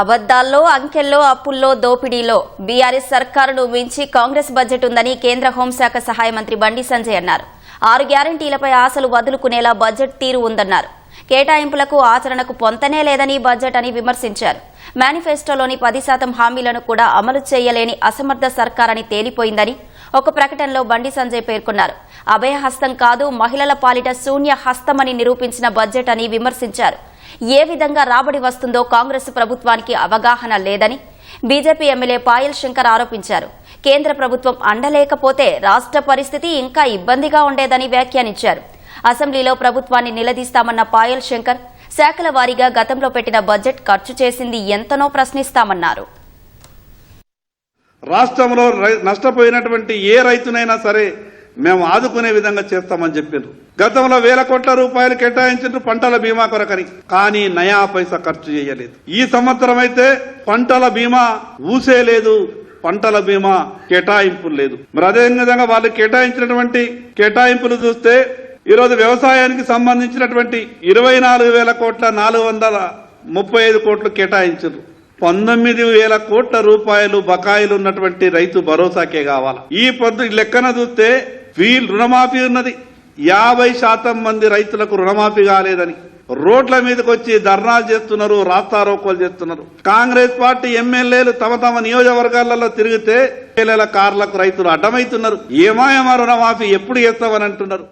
అబద్దాల్లో అంకెల్లో అప్పుల్లో దోపిడీలో బీఆర్ఎస్ సర్కారును మించి కాంగ్రెస్ బడ్జెట్ ఉందని కేంద్ర హోంశాఖ సహాయ మంత్రి బండి సంజయ్ అన్నారు. ఆరు గ్యారంటీలపై ఆశలు వదులుకునేలా బడ్జెట్ తీరు ఉందన్నారు. కేటాయింపులకు ఆచరణకు పొంతనే లేదని బడ్జెట్ అని విమర్శించారు. మేనిఫెస్టోలోని పది శాతం హామీలను కూడా అమలు చేయలేని అసమర్థ సర్కారని తేలిపోయిందని ఒక ప్రకటనలో బండి సంజయ్ పేర్కొన్నారు. అభయహస్తం కాదు మహిళల పాలిట శూన్య హస్తమని నిరూపించిన బడ్జెట్ అని విమర్శించారు. ఏ విధంగా రాబడి వస్తుందో కాంగ్రెస్ ప్రభుత్వానికి అవగాహన లేదని బీజేపీ ఎమ్మెల్యే పాయల్ శంకర్ ఆరోపించారు. కేంద్ర ప్రభుత్వం అండలేకపోతే రాష్ట్ర పరిస్థితి ఇంకా ఇబ్బందిగా ఉండేదని వ్యాఖ్యానించారు. అసెంబ్లీలో ప్రభుత్వాన్ని నిలదీస్తామన్న పాయల్ శంకర్ శాఖల వారీగా గతంలో పెట్టిన బడ్జెట్ ఖర్చు చేసింది ఎంతనో ప్రశ్నిస్తామన్నారు. రాష్ట్రంలో నష్టపోయినటువంటి ఏ రైతునైనా సరే మేము ఆదుకునే విధంగా చేస్తామని చెప్పారు గతంలో వేల కోట్ల రూపాయలు కేటాయించారు పంటల బీమా కొరకని. కానీ నయా పైసా ఖర్చు చేయలేదు. ఈ సంవత్సరం అయితే పంటల బీమా ఊసే లేదు పంటల బీమా కేటాయింపులు లేదు. మరి అదే విధంగా వాళ్ళు కేటాయించినటువంటి కేటాయింపులు చూస్తే ఈరోజు వ్యవసాయానికి సంబంధించినటువంటి ఇరవై నాలుగు వేల కోట్ల నాలుగు వందల ముప్పై ఐదు కోట్లు కేటాయించారు పంతొమ్మిది వేల కోట్ల రూపాయలు బకాయిలు ఉన్నటువంటి రైతు భరోసాకే కావాలి? ఈ పొద్దు లెక్కన చూస్తే వీల్ రుణమాఫీ ఉన్నది. యాభై శాతం మంది రైతులకు రుణమాఫీ కాలేదని. రోడ్ల మీదకి వచ్చి ధర్నాలు చేస్తున్నారు రాస్తారోకోలు చేస్తున్నారు. కాంగ్రెస్ పార్టీ ఎమ్మెల్యేలు తమ తమ నియోజకవర్గాలలో తిరిగితే కార్లకు రైతులు అడ్డమవుతున్నారు. ఏమాయమా రుణమాఫీ ఎప్పుడు చేస్తామని అంటున్నారు.